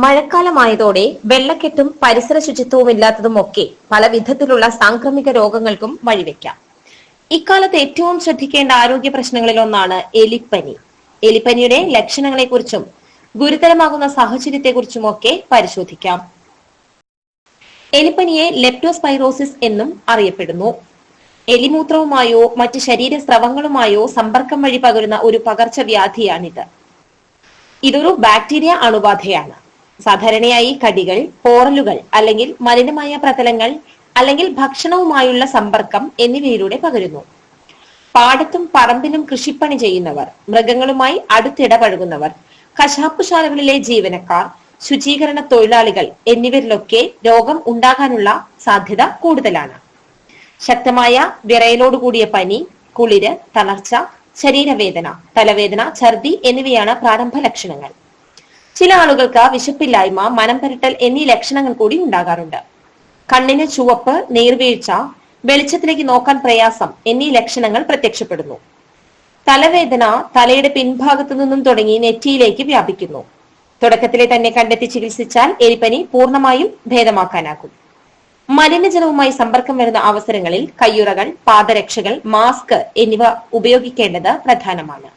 മഴക്കാലമായതോടെ വെള്ളക്കെട്ടും പരിസര ശുചിത്വവും ഇല്ലാത്തതുമൊക്കെ പല വിധത്തിലുള്ള സാംക്രമിക രോഗങ്ങൾക്കും വഴിവെക്കാം. ഇക്കാലത്ത് ഏറ്റവും ശ്രദ്ധിക്കേണ്ട ആരോഗ്യ പ്രശ്നങ്ങളിൽ ഒന്നാണ് എലിപ്പനി. എലിപ്പനിയുടെ ലക്ഷണങ്ങളെക്കുറിച്ചും ഗുരുതരമാകുന്ന സാഹചര്യത്തെക്കുറിച്ചുമൊക്കെ പരിശോധിക്കാം. എലിപ്പനിയെ ലെപ്റ്റോസ്പൈറോസിസ് എന്നും അറിയപ്പെടുന്നു. എലിമൂത്രവുമായോ മറ്റ് ശരീര സ്രവങ്ങളുമായോ സമ്പർക്കം വഴി പകരുന്ന ഒരു പകർച്ചവ്യാധിയാണിത്. ഇതൊരു ബാക്ടീരിയ അണുബാധയാണ്. സാധാരണയായി കടികൾ പോറലുകൾ അല്ലെങ്കിൽ മലിനമായ പ്രതലങ്ങൾ അല്ലെങ്കിൽ ഭക്ഷണവുമായുള്ള സമ്പർക്കം എന്നിവയിലൂടെ പകരുന്നു. പാടത്തും പറമ്പിലും കൃഷിപ്പണി ചെയ്യുന്നവർ മൃഗങ്ങളുമായി അടുത്തിടപഴകുന്നവർ കശാപ്പുശാലകളിലെ ജീവനക്കാർ ശുചീകരണ തൊഴിലാളികൾ എന്നിവരിലൊക്കെ രോഗം ഉണ്ടാകാനുള്ള സാധ്യത കൂടുതലാണ്. ശക്തമായ വിറയലോട് കൂടിയ പനി കുളിര് തളർച്ച ശരീരവേദന തലവേദന ഛർദി എന്നിവയാണ് പ്രാരംഭ ലക്ഷണങ്ങൾ. ചില ആളുകൾക്ക് വിശപ്പില്ലായ്മ മനം പരട്ടൽ എന്നീ ലക്ഷണങ്ങൾ കൂടി ഉണ്ടാകാറുണ്ട്. കണ്ണിന് ചുവപ്പ് നീർവീഴ്ച വെളിച്ചത്തിലേക്ക് നോക്കാൻ പ്രയാസം എന്നീ ലക്ഷണങ്ങൾ പ്രത്യക്ഷപ്പെടുന്നു. തലവേദന തലയുടെ പിൻഭാഗത്തു നിന്നും തുടങ്ങി നെറ്റിയിലേക്ക് വ്യാപിക്കുന്നു. തുടക്കത്തിലെ തന്നെ കണ്ടെത്തി ചികിത്സിച്ചാൽ എലിപ്പനി പൂർണമായും ഭേദമാക്കാനാകും. മലിനജലവുമായി സമ്പർക്കം വരുന്ന അവസരങ്ങളിൽ കയ്യുറകൾ പാദരക്ഷകൾ മാസ്ക് എന്നിവ ഉപയോഗിക്കേണ്ടത് പ്രധാനമാണ്.